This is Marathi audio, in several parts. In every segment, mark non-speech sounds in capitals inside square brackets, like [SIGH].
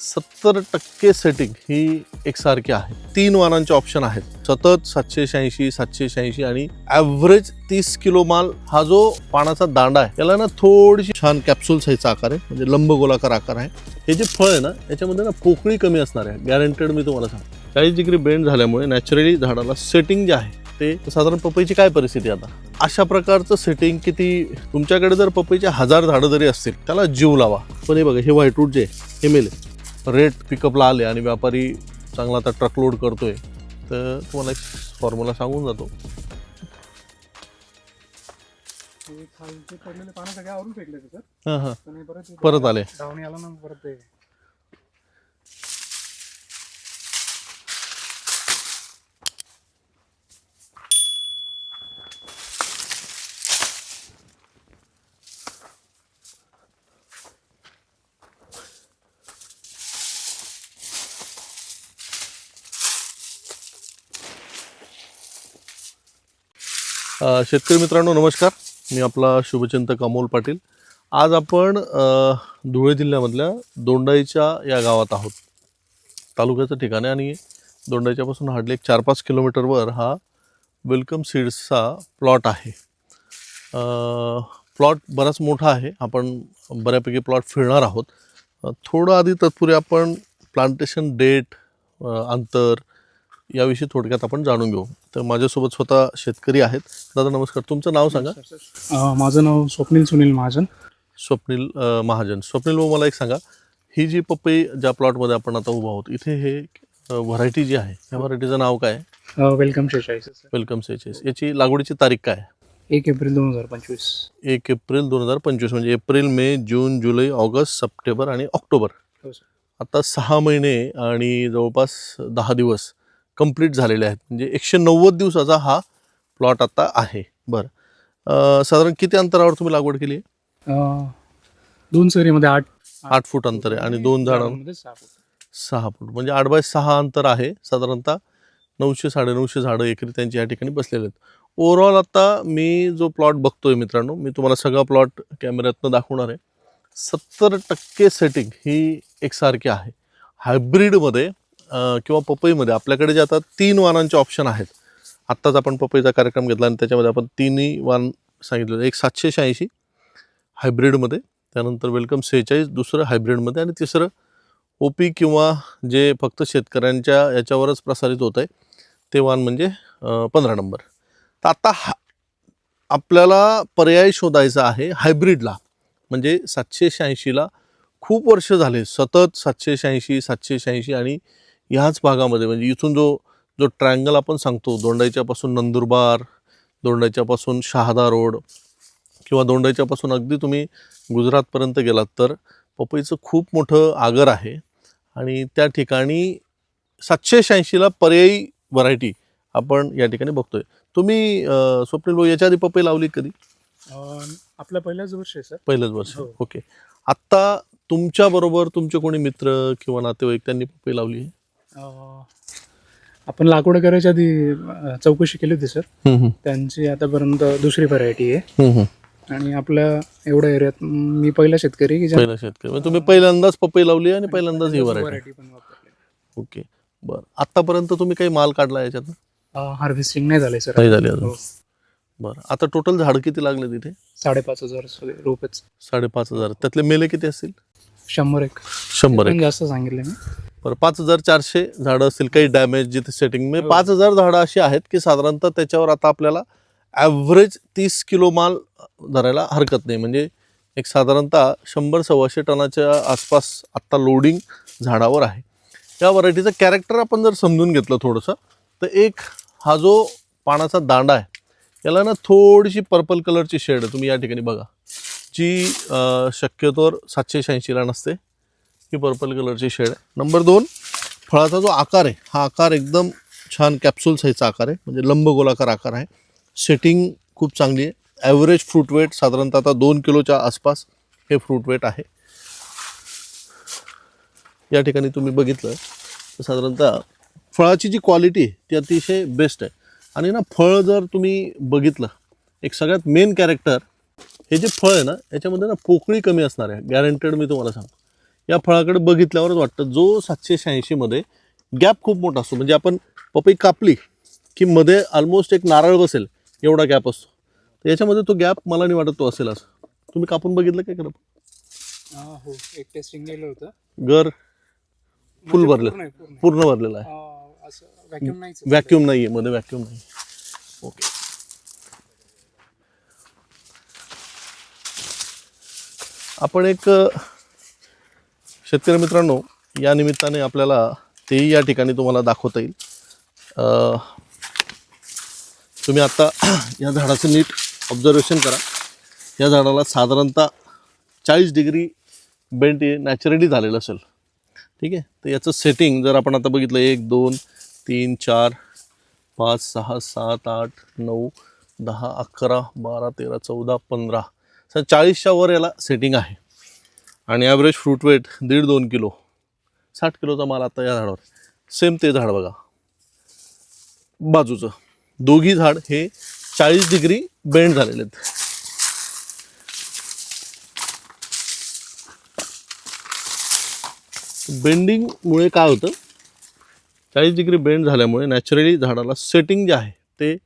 सत्तर टक्के सेटिंग ही एकसारखी आहे. तीन वारांचे ऑप्शन आहेत. सतत सातशे शहाऐंशी सातशे शहाऐंशी आणि ॲव्हरेज तीस किलो माल हा जो पानाचा दांडा आहे याला ना थोडीशी छान कॅप्सूल साईजचा आकार आहे म्हणजे लंब गोलाकार आकार आहे. हे जे फळ आहे ना याच्यामध्ये ना पोकळी कमी असणार आहे. गॅरंटेड मी तुम्हाला सांगतो. चाळीस डिग्री बेंड झाल्यामुळे नॅचरली झाडाला सेटिंग जे आहे ते साधारण पपईची काय परिस्थिती आता? अशा प्रकारचं सेटिंग किती तुमच्याकडे जर पपईचे हजार झाडं जरी असतील त्याला जीव लावा. पण हे बघा हे व्हाईट रूट जे आहे, हे मेले. रेट पिकअपला आले आणि व्यापारी चांगला आता ट्रक लोड करतोय तर तुम्हाला एक फॉर्म्युला सांगून जातो. हे हां. परत परत आले. धावणी आला ना परत ते शेतकरी मित्रांनो नमस्कार. मी आपला शुभचिंतक अमोल पाटील. आज आपण धुळे जिल्ह्यामधल्या दोंडाईच्या या गावात आहोत. तालुक्याचं ठिकाण आहे आणि दोंडाईच्यापासून हार्डली एक चार पाच किलोमीटरवर हा वेलकम सीड्सचा प्लॉट आहे. प्लॉट बराच मोठा आहे. आपण बऱ्यापैकी प्लॉट फिरणार आहोत. थोडं आधी तत्पूर्वी आपण प्लांटेशन डेट अंतर याविषयी थोडक्यात आपण जाणून घेऊ. तर माझ्यासोबत स्वतः शेतकरी आहेत. दादा नमस्कार. तुमचं नाव सांगा. अं, माझं नाव स्वप्नील सुनील महाजन. स्वप्नील अ, महाजन. स्वप्नील भाऊ मला एक सांगा. ही जी पपई ज्या प्लॉटमध्ये आपण आता उभा आहोत इथे हे व्हरायटी जी आहे या व्हरायटीचं नाव काय आहे? वेलकम शेचाळीस वेलकम सेचेस याची लागवडीची तारीख काय आहे? एक एप्रिल दोन हजार पंचवीस. एक एप्रिल दोन हजार पंचवीस म्हणजे एप्रिल मे जून जुलै ऑगस्ट सप्टेंबर आणि ऑक्टोबर. हो सर. आता सहा महिने आणि जवळपास दहा दिवस कंप्लीट झालेले आहेत. म्हणजे एकशे नव्वद दिवसाचा हा प्लॉट आता आहे. बरं. साधारण किती अंतरावर तुम्ही लागवड केली आहे? दोन सरीमध्ये आठ आठ फूट अंतर आहे आणि दोन झाडां झाडांमध्ये सहा फूट. म्हणजे आठ बाय सहा अंतर आहे. साधारणतः नऊशे साडेनऊशे झाडं एकरी त्यांची या ठिकाणी बसलेले आहेत. ओव्हरऑल आता मी जो प्लॉट बघतोय मित्रांनो मी तुम्हाला सगळा प्लॉट कॅमेऱ्यातनं दाखवणार आहे. सत्तर टक्के सेटिंग ही एकसारखी आहे. हायब्रिडमध्ये किंवा पपईमध्ये आपल्याकडे जे आता तीन वारांचे ऑप्शन आहेत. आत्ताच आपण पपईचा कार्यक्रम घेतला आणि त्याच्यामध्ये आपण तिन्ही वाण सांगितलं एक सातशे शहाऐंशी हायब्रिडमध्ये त्यानंतर वेलकम सेहेचाळीस दुसरं हायब्रिडमध्ये आणि तिसरं ओपी किंवा जे फक्त शेतकऱ्यांच्या याच्यावरच प्रसारित होत आहे ते वाण म्हणजे पंधरा नंबर. तर आत्ता हा आपल्याला पर्याय शोधायचा आहे हायब्रिडला. म्हणजे सातशे शहाऐंशीला खूप वर्ष झाले सतत सातशे शहाऐंशी सातशे शहाऐंशी आणि ह्याच भागामध्ये म्हणजे इथून जो जो ट्रायंगल आपण सांगतो दोंडाईच्यापासून नंदुरबार दोंडाईच्यापासून शहादा रोड किंवा दोंडाईच्यापासून अगदी तुम्ही गुजरातपर्यंत गेलात तर पपईचं खूप मोठं आगर आहे आणि त्या ठिकाणी सातशे शहाऐंशीला पर्यायी व्हरायटी आपण या ठिकाणी बघतोय. तुम्ही स्वप्नील भाऊ याच्या आधी पपई लावली कधी? अं, आपलं पहिल्याच वर्ष आहे सर. पहिलंच वर्ष. हो. ओके. आत्ता तुमच्या बरोबर तुमचे कोणी मित्र किंवा नातेवाईक त्यांनी पपई लावली आहे? आपण लागवड करायच्या आधी अं, चौकशी केली होती सर. त्यांची आतापर्यंत दुसरी व्हरायटी आहे. आणि आपल्या एवढ्या एरियात मी पहिला शेतकरी की ज्या- पहिला शेतकरी. म्हणजे तुम्ही पहिल्यांदाच पपई लावली आणि पहिल्यांदाच ही व्हरायटी पण वापरली. ओके. बरं. आतापर्यंत तुम्ही काही माल काढला याच्यात हार्वेस्टिंग नाही झालंय सर. नाही झाली अजून. हो. बरं. आता टोटल झाड किती लागले तिथे? साडेपाच हजार सगळे रोपच साडेपाच हजार. त्यातले मेले किती असतील? शंभर एक. शंभर एक पण जास्त सांगितले मी. बरं पाच हजार चारशे झाडं असतील काही डॅमेज जिथे सेटिंग म्हणजे हो. पाच हजार झाडं अशी आहेत की साधारणतः त्याच्यावर आता आपल्याला ॲव्हरेज तीस किलो माल धरायला हरकत नाही. म्हणजे एक साधारणतः शंभर सव्वाशे टनाच्या आसपास आत्ता लोडिंग झाडावर आहे. या व्हरायटीचं कॅरेक्टर आपण जर समजून घेतलं थोडंसं तर एक हा जो पानाचा दांडा आहे याला ना थोडीशी पर्पल कलरची शेड आहे. तुम्ही या ठिकाणी बघा. जी शक्यतोवर सातशे शहाऐंशीला नसते. ही पर्पल कलरची शेड आहे. नंबर दोन फळाचा जो आकार आहे हा आकार एकदम छान कॅप्सूल साईजचा आकार आहे. म्हणजे लंब गोलाकार आकार आहे. सेटिंग खूप चांगली आहे. ॲव्हरेज फ्रूट वेट साधारणतः आता दोन किलोच्या आसपास हे फ्रूट वेट आहे. या ठिकाणी तुम्ही बघितलं तर साधारणतः फळाची जी क्वालिटी ती अतिशय बेस्ट आहे. आणि ना फळ जर तुम्ही बघितलं एक सगळ्यात मेन कॅरेक्टर हे जे फळ आहे ना याच्यामध्ये ना पोकळी कमी असणार आहे. गॅरंटेड मी तुम्हाला सांगतो. या फळाकडे बघितल्यावरच वाटतं जो सातशे शहाऐंशीमध्ये गॅप खूप मोठा असतो. म्हणजे आपण पपई कापली की मध्ये ऑलमोस्ट एक नारळ बसेल एवढा गॅप असतो. तर याच्यामध्ये तो गॅप मला नाही वाटत तो असेल असं. तुम्ही कापून बघितलं काय करा हा, एक टेस्टिंग गेलं होतं. घर फुल म्हणजे भरलं. पूर्ण भरलेला आहे. व्हॅक्युम नाही आहे. मध्ये व्हॅक्यूम नाही ओके आपण एक शेतकरी मित्रांनो या निमित्ताने आपल्याला तेही या ठिकाणी तुम्हाला दाखवता येईल. तुम्ही आत्ता [CLEARS THROAT] या झाडाचं नीट ऑब्झर्वेशन करा. या झाडाला साधारणतः चाळीस डिग्री बेंट हे नॅचरली झालेलं असेल. ठीक आहे? तर याचं सेटिंग जर आपण आता बघितलं एक दोन तीन चार पाच सहा सात आठ नऊ दहा अकरा बारा तेरा चौदा पंधरा. सर चाळीसच्या वर याला सेटिंग आहे. आणि ॲव्हरेज फ्रूट वेट दीड दोन किलो. साठ किलोचा माल आता या झाडावर. सेम ते झाड बघा. बाजूचं. दोघी झाड हे चाळीस डिग्री बेंड झालेले आहेत. बेंडिंगमुळे काय होतं? चाळीस डिग्री बेंड झाल्यामुळे नॅचरली झाडाला सेटिंग जे आहे ते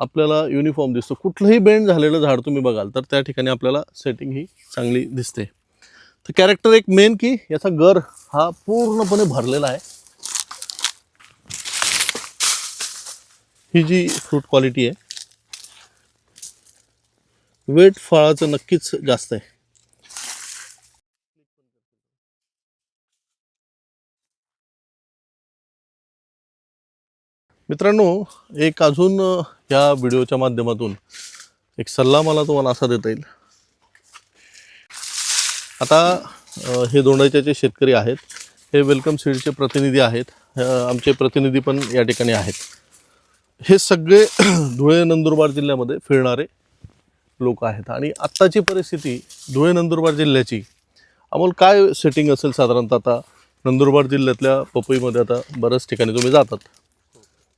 आपल्याला युनिफॉर्म दिसतं. कुठलंही बेंड झालेलं झाड तुम्ही बघाल तर त्या ठिकाणी आपल्याला सेटिंग ही चांगली दिसते. तर कॅरेक्टर एक मेन की याचा गर हा पूर्णपणे भरलेला आहे. ही जी फ्रूट क्वालिटी आहे वेट फळाचं नक्कीच जास्त आहे. मित्रांनो एक अजून या व्हिडिओच्या माध्यमातून एक सल्ला मला तुम्हाला असा देता येईल. आता हे हे दोंडाच्याचे शेतकरी आहेत हे वेलकम सीडचे प्रतिनिधी आहेत. आमचे प्रतिनिधी पण या ठिकाणी आहेत. हे सगळे [CLEARS THROAT] धुळे नंदुरबार जिल्ह्यामध्ये फिरणारे लोक आहेत. आणि आत्ताची परिस्थिती धुळे नंदुरबार जिल्ह्याची अमोल काय सेटिंग असेल साधारणतः आता नंदुरबार जिल्ह्यातल्या पपईमध्ये? आता बऱ्याच ठिकाणी तुम्ही जातात.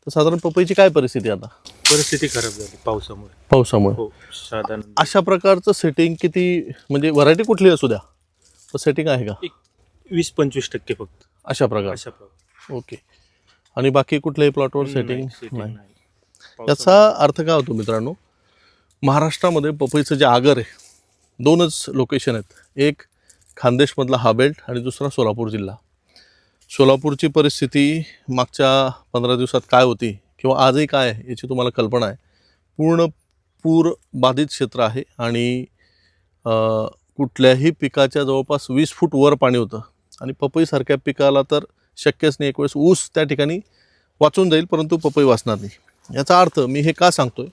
तर साधारण पपईची काय परिस्थिती आता? परिस्थिती खराब झाली पावसामुळे. पावसामुळे. हो साधारण अशा प्रकारचं सेटिंग किती म्हणजे व्हरायटी कुठली असू द्या? तर सेटिंग आहे का? एक वीस पंचवीस टक्के फक्त. अशा प्रकार. अशा प्रकारे. ओके. आणि बाकी कुठल्याही प्लॉटवर सेटिंग नाही, setting नाही. नाही. याचा अर्थ काय होतो मित्रांनो? महाराष्ट्रामध्ये पपईचं जे आगर आहे दोनच लोकेशन आहेत. एक खानदेशमधला हा बेल्ट आणि दुसरा सोलापूर जिल्हा. सोलापूरची परिस्थिती मागच्या पंधरा दिवसात काय होती? किंवा आजही काय आहे याची तुम्हाला कल्पना आहे. पूर्ण पूर बाधित क्षेत्र आहे आणि कुठल्याही पिकाच्या जवळपास वीस फूट वर पाणी होतं. आणि पपईसारख्या पिकाला तर शक्यच नाही. एक वेळेस ऊस त्या ठिकाणी वाचून जाईल परंतु पपई वाचणार नाही. याचा अर्थ मी हे का सांगतो आहे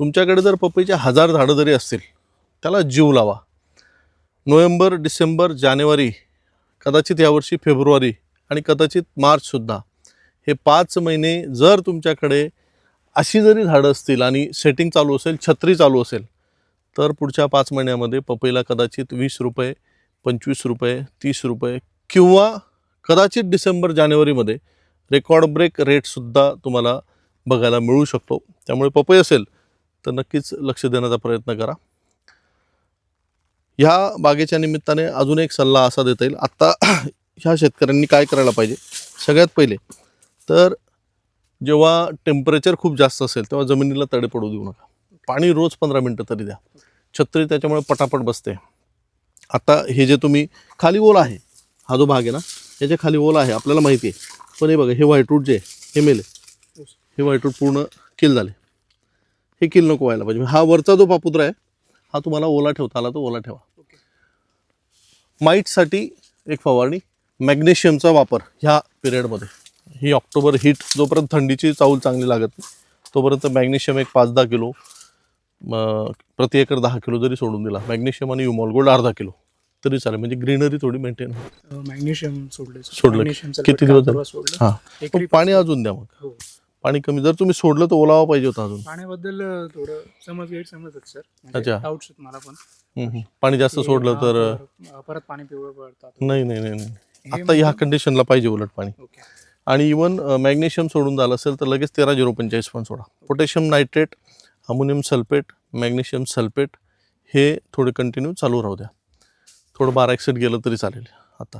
तुमच्याकडे जर पपईचे हजार झाडं जरी असतील त्याला जीव लावा. नोव्हेंबर डिसेंबर जानेवारी कदाचित यावर्षी फेब्रुवारी आणि कदाचित मार्चसुद्धा हे पाच महिने जर तुमच्याकडे अशी जरी झाडं असतील आणि सेटिंग चालू असेल छत्री चालू असेल तर पुढच्या पाच महिन्यामध्ये पपईला कदाचित वीस रुपये पंचवीस रुपये तीस रुपये किंवा कदाचित डिसेंबर जानेवारीमध्ये रेकॉर्ड ब्रेक रेटसुद्धा तुम्हाला बघायला मिळू शकतो. त्यामुळे पपई असेल तर नक्कीच लक्ष देण्याचा प्रयत्न करा. ह्या बागेच्या निमित्ताने अजून एक सल्ला असा देता येईल. आत्ता [CLEARS THROAT] ह्या शेतकऱ्यांनी काय करायला पाहिजे? सगळ्यात पहिले तर जेव्हा टेम्परेचर खूप जास्त असेल तेव्हा जमिनीला तडे पडू देऊ नका. पाणी रोज पंधरा मिनटं तरी द्या. छत्री त्याच्यामुळे पटापट बसते. आता हे जे तुम्ही खाली ओल आहे. हा जो भाग आहे ना याच्या खाली ओल आहे आपल्याला माहिती आहे. पण हे बघा हे व्हाईटरूट जे आहे, हे मेले हे व्हाईटरूट पूर्ण किल झाले. हे किल नको व्हायला पाहिजे. हा वरचा जो पापुत्र आहे हा तुम्हाला ओला ठेवता आला तो ओला ठेवा. माईटसाठी एक फवारणी मॅग्नेशियमचा वापर ह्या पिरियडमध्ये ही ऑक्टोबर हीट जोपर्यंत थंडीची चाऊल चांगली लागत नाही तोपर्यंत मॅग्नेशियम एक पाच दहा किलो प्रति एकर दहा किलो जरी सोडून दिला मॅग्नेशियम आणि युमॉल गोल्ड अर्धा किलो तरी चालेल. म्हणजे ग्रीनरी थोडी मेंटेन मॅग्नेशियम सोडले. किती दिवस हां. पाणी अजून द्या मग. हो. पाणी कमी. जर तुम्ही सोडलं तर ओलावा पाहिजे होता अजून. पाण्याबद्दल थोडं समज गैरसमज सर. अच्छा. डाऊट्स आहेत मला पण. पाणी जास्त सोडलं तर परत पाणी पिवळं पडतात नाही नाही नाही आता ह्या म्हणजे- कंडिशनला पाहिजे उलट पाणी. ओके. आणि इवन मॅग्नेशियम सोडून झालं असेल तर लगेच तेरा झिरो पंचेचाळीस पण सोडा. Potassium nitrate ammonium sulphate magnesium sulphate हे थोडे कंटिन्यू चालू राहू द्या. थोडं बारा एक्सेट गेलं तरी चालेल आता?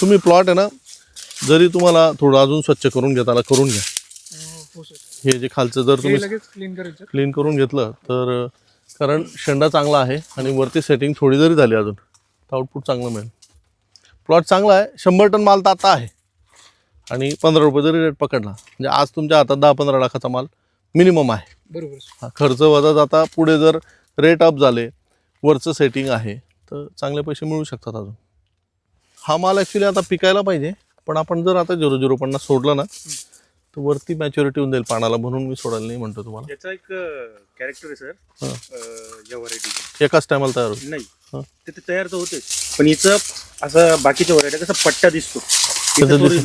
तुम्ही प्लॉट आहे ना जरी तुम्हाला थोडं अजून स्वच्छ करून घेता आला करून घ्या. हो जे खालचं जर तुम्ही क्लीन करून घेतलं तर कारण शेंडा चांगला आहे आणि वरती सेटिंग थोडी जरी झाली अजून तर आउटपुट चांगलं मिळेल. प्लॉट चांगला आहे. शंभर टन माल तर आता आहे. आणि पंधरा रुपये जरी रेट पकडला म्हणजे आज तुमच्या हातात दहा पंधरा लाखाचा माल मिनिमम आहे. बरोबर. हा खर्च वजा जाता पुढे जर रेट अप झाले वरचं सेटिंग आहे तर चांगले पैसे मिळू शकतात अजून. हा माल ॲक्च्युली आता पिकायला पाहिजे पण आपण जर आता झिरो झिरो पन्नास सोडलं ना तर वरती मॅच्युरिटी होऊन जाईल पानाला म्हणून मी सोडायला नाही म्हणतो तुम्हाला. याचा एक कॅरेक्टर आहे सर हा. या व्हरायटी एकाच टायमाला तयार होईल. नाही. हा. ते तर तयार तर होतेच. पण हिचं असं बाकीच्या व्हरायटी कसा पट्टा दिसतो?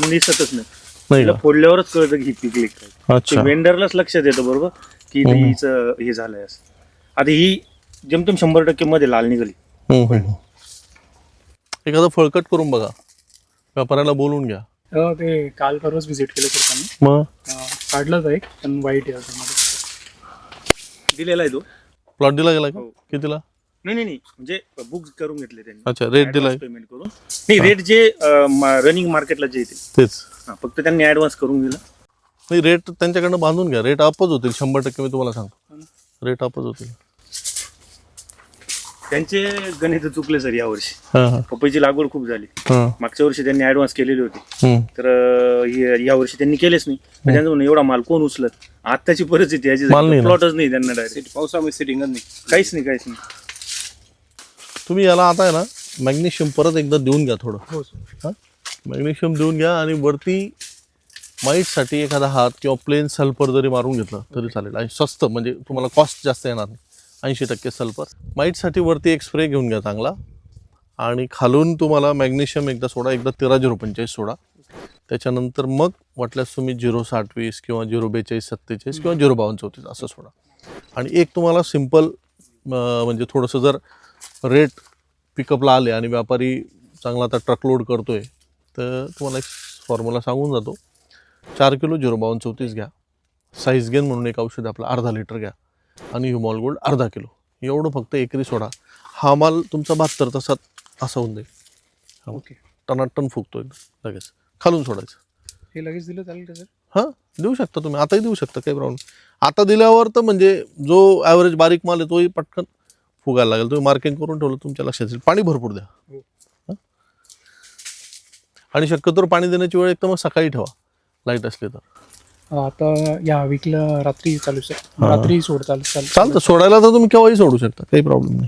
दिसतच नाही. नाही तिला फोडल्यावरच कळतं की ही पिकली काय का अच्छा. वेंडरलाच लक्षात येतं बरोबर की इथं. हिचं हे झालंय असं. आता ही जमतेम शंभर टक्के मध्ये लाल निघाली. हम्म, हम्म, हम्म. एखादं फळकट करून बघा. व्यापाऱ्याला बोलून घ्या. ते काल परवाच व्हिजिट केलं सर त्यांनी. मग? काढलं एक पण वाईट आहे त्यामध्ये दिलेला आहे तो? प्लॉट दिला गेला का? हो. कितीला? नाही नाही नाही. म्हणजे बुक करून घेतले त्यांनी. अच्छा रेट दिलाय. पेमेंट करून. नाही रेट जे रनिंग मार्केटला जे येते तेच. हा, फक्त त्यांनी ऍडव्हान्स करून दिला. नाही रेट त्यांच्याकडनं बांधून घ्या. रेट अपच होतील. शंभर टक्के मी तुम्हाला हो सांगतो रेट अपच होतील. त्यांचे गणित चुकले सर यावर्षी हां हां. पपईची लागवड खूप झाली. हां. मागच्या वर्षी त्यांनी ऍडव्हान्स केलेली होती. हम्म. तर या वर्षी त्यांनी केलेच नाही. तर त्यांचं म्हणणं, एवढा माल कोण उचलत? आताची परिस्थिती याची. प्लॉटच नाही त्यांना डायरेक्ट पावसामुळे सेटिंगच नाही. काहीच नाही काहीच नाही. तुम्ही याला आता आहे ना मॅग्नेशियम परत एकदा देऊन घ्या थोडं. सर हां? मॅग्नेशियम देऊन घ्या आणि वरती माईटसाठी एखादा हात किंवा प्लेन सल्फर जरी मारून घेतलं तरी चालेल. आणि स्वस्त म्हणजे तुम्हाला कॉस्ट जास्त येणार नाही. ऐंशी टक्के सल्फर. माईटसाठी वरती एक स्प्रे घेऊन घ्या चांगला. आणि खालून तुम्हाला मॅग्नेशियम एकदा सोडा एकदा तेरा झिरो पंचेचाळीस सोडा. त्याच्यानंतर मग वाटल्यास तुम्ही झिरो साठ वीस किंवा झिरो बेचाळीस सत्तेचाळीस किंवा झिरो बावन्न चौतीस असं सोडा. आणि एक तुम्हाला सिंपल म्हणजे थोडंसं जर रेट पिकअपला आले आणि व्यापारी चांगला आता ट्रक लोड करतोय तर तुम्हाला एक फॉर्म्युला सांगून जातो. चार किलो झिरो बावन्न चौतीस घ्या. साईज गेन म्हणून एक औषध आपलं अर्धा लिटर घ्या. आणि ह्युमॉल गोल्ड अर्धा किलो. एवढं फक्त एकरी सोडा. हा माल तुमचा बहात्तर तासात असा होऊन जाईल. ओके. टनाटन फुगतो एकदम लगेच. खालून सोडायचं. हे लगेच दिलं चालेल का सर? हां देऊ शकता तुम्ही. आताही देऊ शकता काही प्रॉब्लेम आता दिल्यावर तर म्हणजे जो ॲव्हरेज बारीक माल आहे तोही पटकन फुगायला लागेल. तुम्ही मार्किंग करून ठेवलं तुमच्या लक्षात येईल. पाणी भरपूर द्या. हो. आणि शक्यतोवर पाणी देण्याची वेळ एकदम सकाळी ठेवा. लाइट असली तर. आता या वीकला रात्री चालू सर. रात्री सोड चालू चालू चालतं. सोडायला तर तुम्ही केव्हाही सोडू शकता. काही प्रॉब्लेम नाही.